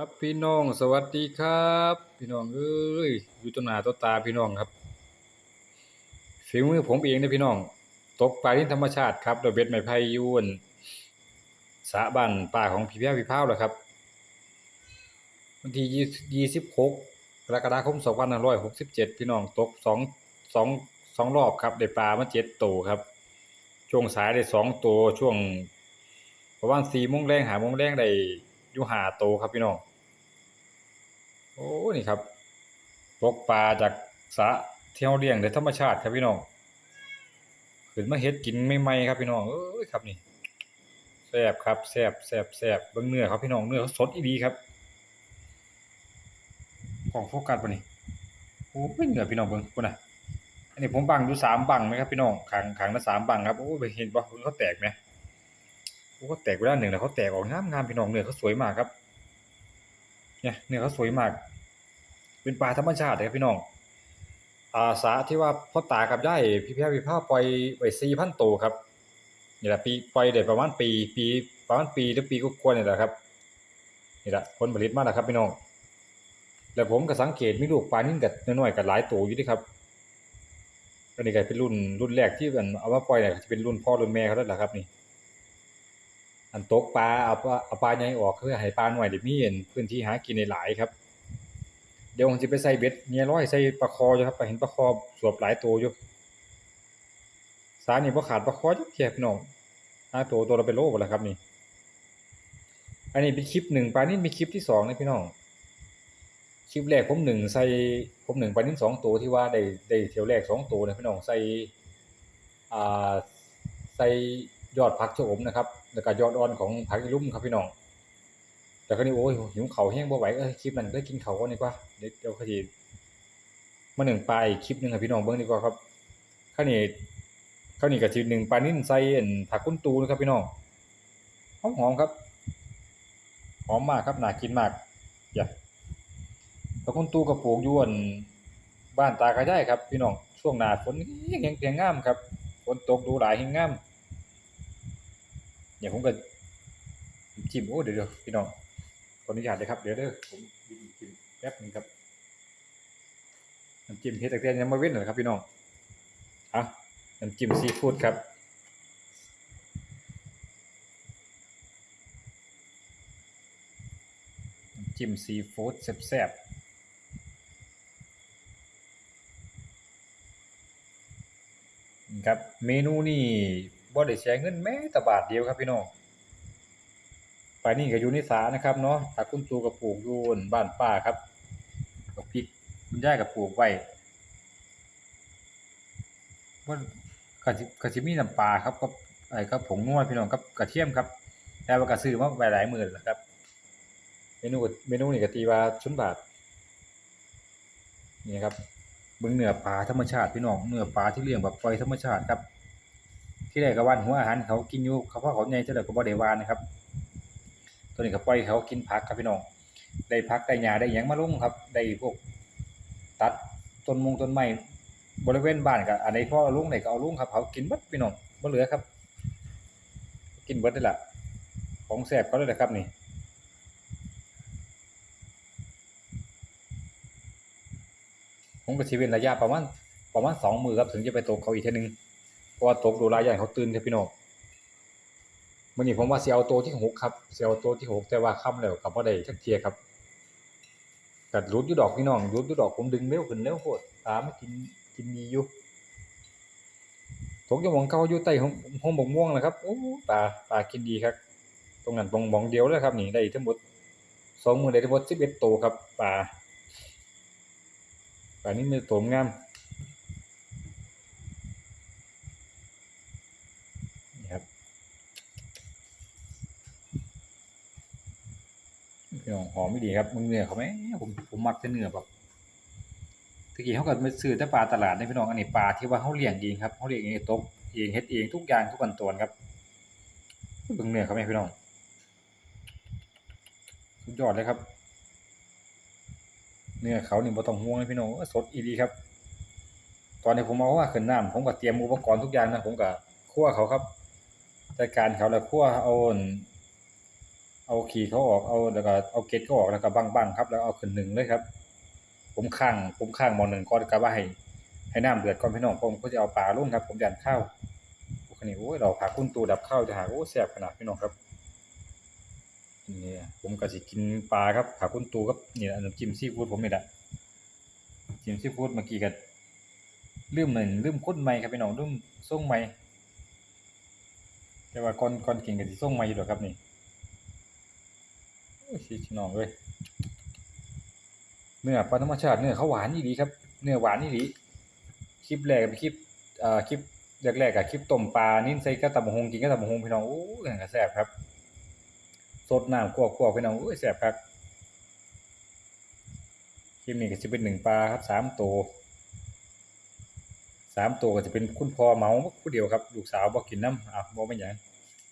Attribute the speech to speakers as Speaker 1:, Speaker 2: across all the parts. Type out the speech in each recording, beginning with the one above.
Speaker 1: ครับพี่น้องสวัสดีครับ พี่น้องเอ้ยอยู่ต้นหนาต้นตาพี่น้องครับฝีมือผมเองนะพี่น้อง ตกปลาที่ธรรมชาติครับโดยเบ็ดไม้ไผ่ยูนสะบ้านป่าของพี่แพ้พี่เพาแหละครับวันที่ยี่สิบหกกรกฎาคมสองพันห้าร้อยหกสิบเจ็ดพี่น้องตกสองสองสองรอบครับได้ปลามาเจ็ดตัวครับ ช่วงสายได้สองตัวช่วงประมาณสี่โมงแรงหาโมงแรงได้ อยู่หาโตครับพี่น้องโอ้นี่ครับตกปลาจากสระที่เราเลี้ยงโดยธรรมชาติครับพี่น้องขึ้นมาเฮ็ดกินใหม่ๆครับพี่น้องเอ้ยครับนี่แซ่บครับแซ่บแซ่บแซ่บเบิ่งเนื้อครับพี่น้องเนื้อเขาสดอีดีครับของโฟกัสบ่นี่โอ้ยเหนือพี่น้องเบิ่งพุ่นน่ะอันนี้ผมบังอยู่สามบังไหมครับพี่น้องขังขังละสามบังครับโอ้ไปเห็นบ่เขาแตกไหม โอ้เขาแตกไปด้านหนึ่งแล้วเขาแตกออกงามงามพี่น้องเนื้อเขาสวยมากครับ เนี่ยเนื้อเขาสวยมาก เป็นปลาธรรมชาติเลยครับพี่น้องอาสาที่ว่าพ่อตากับยายพี่แพ้พี่พาปล่อยไว้4,000ตัวครับนี่แหละปีปล่อยได้ประมาณปีปีประมาณปีหรือปีกว่าๆนี่แหละครับนี่แหละผลผลิตมาแล้วครับพี่น้องแล้วผมก็สังเกตมีลูกปลานิ่นกับน้อยๆกับหลายตัวอยู่ด้วยครับอันนี้ก็เป็นรุ่นรุ่นแรกที่มันเอามาปล่อยเนี่ยจะเป็นรุ่นพ่อรุ่นแม่เขาแล้วล่ะครับนี่ อันตกปลาเอาปลาเอาปลาใหญ่ออกเพื่อให้ปลาหน่อยได้มีอันพื้นที่หากินได้หลายครับ เดี๋ยวผมสิไปใส่เบ็ดเนี่ยร้อยใส่ปลาคออยู่ครับไปเห็นปลาคอสวบหลายตัวอยู่สานี่บ่ขาดปลาคอจักเทียพี่น้องหาตัวตัวละเป็นโลบ่ล่ะครับนี่ อันนี้เป็นคลิปหนึ่งปลานี่มีคลิปที่สองนะพี่น้องคลิปแรกผมหนึ่งใส่ผมหนึ่งปลานิ่สองตัวที่ว่าได้ได้เที่ยวแรกสองตัวนะพี่น้องใส่อ่าใส่ยอดผักชะอมนะครับ แล้วก็ยอดอ่อนของผักอีลุ่มครับพี่น้องแต่คราวนี้โอ้ยหิวเข่าแห้งบ่ไหวเอ้ยคลิปนั้นได้กินเขาวก่อนดีกว่าเดี๋ยวเดี๋ยวคดีมาหนึ่งปลาอีกคลิปหนึ่งครับพี่น้องเบิ่งดีกว่าครับข้าวนี้ข้าวนี้ก็สิหนึ่งปลานิ่นใส่อันผักกุ้นตูนะครับพี่น้องหอมๆครับหอมมากครับน่ากินมากอย่าพระคุณตู่กับปลูกยู่อั่นบ้านตากระยายครับ พี่น้องช่วงหน้าฝนแฮงแฮงงามครับฝนตกดูหลายแฮงงาม เนี่ยผมก็จิ้มโอ้เดี๋ยวพี่น้องขออนุญาตเลยครับเดี๋ยวเด้อผมจิ้มแป๊บหนึงครับน้ำจิ้มเฮ็ดตั้งแต่ยังมาเว้นเลยครับพี่น้องอะน้ำจิ้มซีฟู้ดครับน้ำจิ้มซีฟู้ดแซ่บๆครับ เมนูนี่ บ่ได้เสียเงินแม้แต่บาทเดียวครับพี่น้องไปนี่ก็อยู่ในสานะครับเนาะถ้าคุณตูก็ปลูกอยู่บ้านป้าครับกับพริกคุณยายก็ปลูกไว้ว่าก็สิก็สิมีน้ำปลาครับกับไอ้กับผงนัวพี่น้องกับกระเทียมครับแต่ว่าก็ซื้อมาไว้หลายหมื้อแล้วครับเมนูเมนูนี่ก็ตีว่าชุนบาทนี่ครับเบิ่งเหนือปลาธรรมชาติพี่น้องเนื้อปลาที่เลี้ยงแบบปล่อยธรรมชาติครับ ที่แรกก็ว่านหัวอาหารเขากินอยู่เขาเพราะเขาใหญ่เท่าใดก็บ่ได้วานนะครับ ตัวนี้ก็ปล่อยเขากินผักครับพี่น้อง ได้ผักได้หญ้าได้หยังมาลงครับ ได้พวกตัดต้นมงต้นไม้บริเวณบ้านก็อันใดพอเอาลงได้ก็เอาลุงครับเขากินบิดพี่น้องบ่เหลือครับ กินเบิดนี่ล่ะของแซ่บเขาเลยแหละครับนี่ผมก็สิเว้นระยะประมาณประมาณ2มื้อครับถึงจะไปตกเขาอีกทื่อนึง เพราะว่าตกดูหลายอย่เขาตื่นครับพี่น้องมื้อนี้ผมว่าเสิเอาตัวที่หกครับเสิเอาตัวที่หกแต่ว่าค่ำแล้วก็บ่ได้จักเทียครับก็หลุดยูดอกพี่น้องหลุดยูดอกผมดึงเร็วขึ้นเร็วโพดปลามกินกินดีอยู่ตกอยู่หม้องเก่าอยู่ใต้ห้องห้องบกม่วงนะครับโอ้ปลาปลากินดีครับ ตรงนั้นบงบ่องเดียวเลยครับนี่ได้ทั้งหมดสองมือได้ทั้งหมด11ตัวครับปลาปลานี่มือโถมงามนี่ครับ พี่น้องหอมไม่ดีครับมึงเนื้อเขาไหมผมผมมักแต่เนื้อแบบตะกี้เขาก็ไปซื้อแต่ปลาตลาดนี่พี่น้องอันนี้ปลาที่ว่าเขาเลี้ยงเองครับเขาเลี้ยงเองตกเองเฮ็ดเองทุกอย่างทุกขั้นตอนครับเบิ่งเนื้อเขาไหมพี่น้องสุดยอดเลยครับ เนื้อเขานี่บ่ต้องห่วงเลยพี่น้องสดอีหลีครับ ตอนนี้ผมเอาว่าขึ้นน้ำผมก็เตรียมอุปกรณ์ทุกอย่างนะผมก็คั่วเขาครับจัดการเขาแล้วคั่วเอา เอาขีเขาออกเอาแล้วก็เอาเกล็ดเขาออกแล้วก็บังๆครับ แล้วเอาขึ้นหนึ่งเลยครับ ผมข้างผมข้างมอหนึ่งก่อนก็ว่าให้ให้น้ำเดือดก่อนพี่น้องผมก็จะเอาปลาลงครับ ผมยันข้าวโอ้คันนี้โอ้ยเราผักคุณตูดับข้าวจะหาโอ้แซ่บขนาดพี่น้องครับนี่ผมก็สิกินปลาครับผักคุณตูครับนี่แหละน้ำจิ้มซีฟู้ดผมนี่แหละจิ้มซีฟู้ดเมื่อกี้ก็ลืมหนึ่งลืมข้นใหม่ครับพี่น้องลืมส่งใหม่แต่ว่าก่อนก่อนกินก็สิส่งใหม่อยู่ดอครับนี่ พี่น้องเอ้ยเนื้อปลาธรรมชาติเนื้อเขาหวานอีหลีครับ เนื้อหวานอีหลีคลิปแรกเป็นคลิปเอ่อคลิปแรกๆกับคลิปต้มปลานิ่นใส่กระตับหงกินกระตับหงพี่น้องโอ้ยแซ่บครับสดน้ำกวกๆพี่น้องโอ้ยแซ่บครับคลิปนี้ก็จะเป็นหนึ่งปลาครับสามตัวสามตัวก็จะเป็นคุณพ่อเมาผู้เดียวครับ ลูกสาวบ่กินน้ำอะบ่เป็นหยัง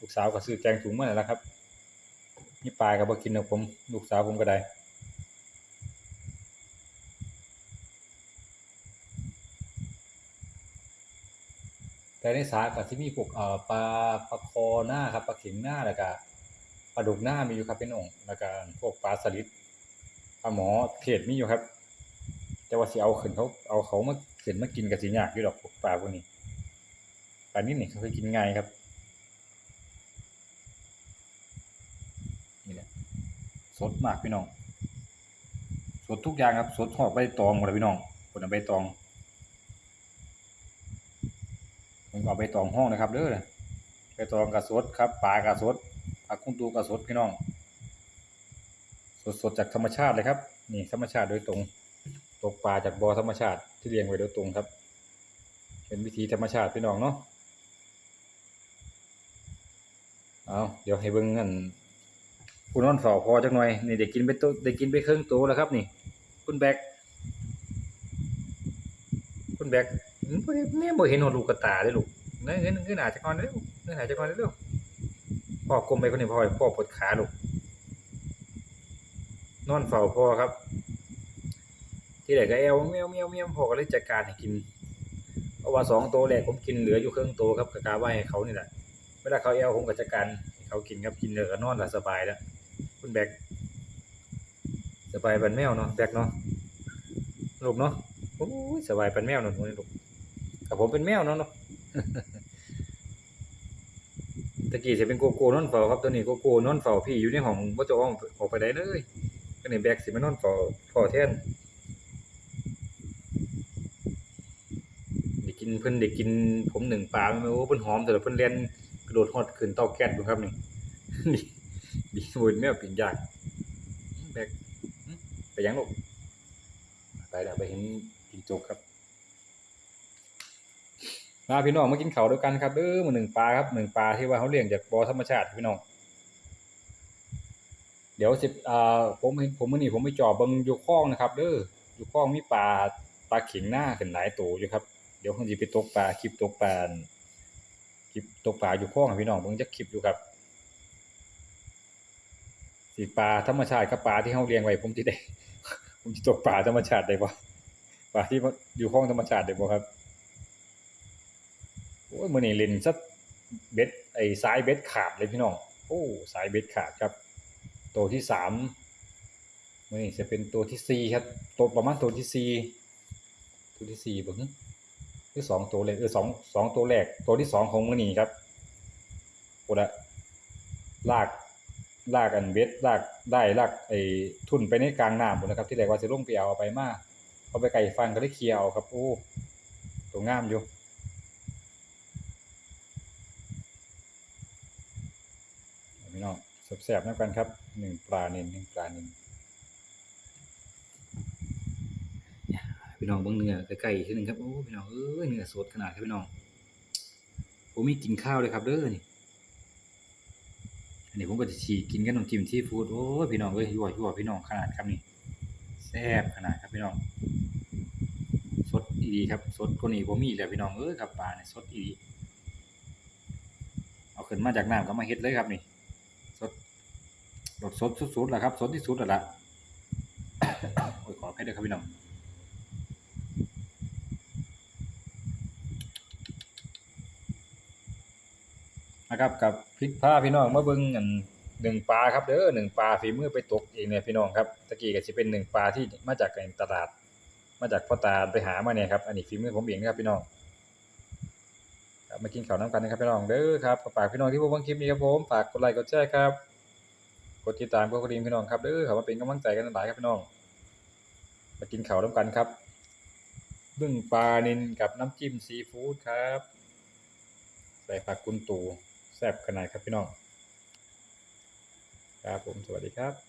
Speaker 1: ลูกสาวก็ซื้อแกงถุงมาแล้วครับ นี่ปลาก็บ่กินนะผมลูกสาวผมก็ได้แต่ในสาก็สิมีพวกเอ่อปลาปลาคอหน้าครับปลาเข็งหน้าแล้วก็ปลาดุกหน้ามีอยู่ครับพี่น้องแล้วก็พวกปลาสลิดปลาหมอเทศมีอยู่ครับ แต่ว่าสิเอาขึ้นเขาเอาเขามาขึ้นมากินก็สิยากอยู่ดอกพวกปลาพวกนี้ปลานี้นี่เขาเคยกินง่ายครับนี่แหละ สดมากพี่น้อง สดทุกอย่างครับ สดหอกใบตองหมดเลยพี่น้องคนเอาใบตองผมก็เอาใบตองห้องนะครับเด้อใบตองกระสดครับปลากระสดผักกุ้งตูกระสดพี่น้อง สดๆจากธรรมชาติเลยครับ นี่ธรรมชาติโดยตรงตกปลาจากบ่อธรรมชาติที่เลี้ยงไว้โดยตรงครับ เป็นวิธีธรรมชาติพี่น้องเนาะเอาเดี๋ยวให้เบิ่งนั่ นผู้นอนเฝ้าพอจักหน่อยนี่ได้กินไปตัวได้กินไปครึ่งตัวแล้วครับนี่ คุณแบกคุณแบกอืมบ่ได้แม่บ่เห็นหัวลูกกระตาเลยลูกเงยเงยเงยหน้าจักหน่อยเร็วเงยหน้าจักหน่อยเร็วพ่อกลมไปคนนี้พ่อพ่อปวดขาลูกนอนเฝ้าพ่อครับ ที่ไหนก็แอวเมียวเมียวเมียวพ่อก็เลยจัดการให้กินเพราะว่าสองตัวแรกผมกินเหลืออยู่ครึ่งตัวครับกะกาไว้ให้เขานี่แหละเวลาเขาแอวผมก็จัดการเขากินครับกินเหลือก็นอนและสบายแล้ว คุณแบกสบายบันแมวเนาะแบกเนาะลูกเนาะโอ้ยสบายเป็นแมวหนุ่นๆลูกกับผมเป็นแมวเนาะเนาะตะกี้จะเป็นโกโก้นอนเฝ้าครับตัวนี้โกโก้นอนเฝ้าพี่อยู่ในห้องบ่จะออกออกไปได้เลยก็นี่แบกสิมานอนเฝ้าพ่อแทนได้กินเพิ่นได้กินผมหนึ่งปลาแม่โอ้เพิ่นหอมแต่เพิ่นเรียนกระโดดฮอดขึ้นเตาแก๊สดูครับนี่ ดีดีโวยแมวปิ้งย่างแบกไปยังลูกไปแล้วไปเห็นกินจกครับมาพี่น้องมากินเขาด้วยกันครับเด้อมาหนึ่งปลาครับหนึ่งปลาที่ว่าเขาเลี้ยงจากบ่อธรรมชาติพี่น้อง เดี๋ยวสิอ่าผมเห็นผมเมื้อนี้ผมไปจ่อบิ่งอยู่คลองนะครับเด้ออยู่คลองมีปลาปลาเข็งหน้าขึ้นหลายตัวอยู่ครับเดี๋ยวผมสิไปตกปลาคลิปตกปลาคลิปตกปลาอยู่คลองพี่น้องเบิ่งจักคลิปอยู่ครับ สิปลาธรรมชาติกับปลาที่เฮาเลี้ยงไว้ผมสิได้ ผมจะตกปลาธรรมชาติได้บ่ปลาที่อยู่ห้องธรรมชาติได้บ่ครับโอ้ยมือนี้เล่นซะเบ็ดไอ้สายเบ็ดขาดเลยพี่น้องโอ้สายเบ็ดขาดครับ ตัวที่สามมือนี้จะเป็นตัวที่สี่ครับ ตัวประมาณตัวที่สี่ตัวที่สี่บ่ฮึคือสองตัวแรกเออสองสองตัวแรก ตัวที่สองของมือนี้ครับโอ้ละลาก ลากันเบ็ดลากได้ลากไอ้ทุนไปในกลางน้ำหมดนะครับ ที่แรกว่าสิลงไปเอาเอาไปมาเอาไปไก่ฟังก็ได้เคลียร์ครับโอ้ตัวงามอยู่พี่น้องแซ่บๆนำกันครับหนึ่งปลาเน้นหนึ่งปลาเน้นเนี่ยพี่น้องบิ่งเนื้อใกล้ๆทีนึงครับโอ้พี่น้องเอ้ยเนื้อสดขนาดครับพี่น้องผมมีกินข้าวเลยครับเด้อนี่ นนี้ผมก็จะฉีกินกับน้ำจิ้มซีฟู้ดโอ้พี่น้องเอ้ยยั่วยั่วพี่น้องขนาดครับนี่แซ่บขนาดครับพี่น้อง สดดีครับ สดกว่านี้บ่มีแล้วพี่น้องเอ้ยครับปลาเนี่ยสดดีเอาขึ้นมาจากน้ำก็มาเฮ็ดเลยครับนี่ สดรสสดสุดๆแหละครับ สดที่สุดแล้วล่ะโอ้ยขออภัยด้วยครับพี่น้อง นะครับกับพริกผ้าพี่น้องมาเบิ่งอันหนึ่งปลาครับเด้อหนึ่งปลาฝีมือไปตกเองเนี่ยพี่น้องครับตะกี้ก็สิเป็นหนึ่งปลาที่มาจากตลาด มาจากพ่อตาไปหามาเนี่ยครับอันนี้ฝีมือผมเองนะครับพี่น้องครับมากินข้าวน้ำกันนะครับพี่น้องเด้อครับฝากพี่น้องที่ผู้เบิ่งคลิปนี้ครับผมฝากกดไลค์กดแชร์ครับกดติดตามกดกระดิ่งพี่น้องครับเด้อครับมาเป็นกำลังใจกันหลายครับพี่น้องมากินข้าวน้ำกันครับบึ้งปลานินกับน้ำจิ้มซีฟู้ดครับใส่ผักกุนตู แซ่บขนาดครับพี่น้อง ครับผมสวัสดีครับ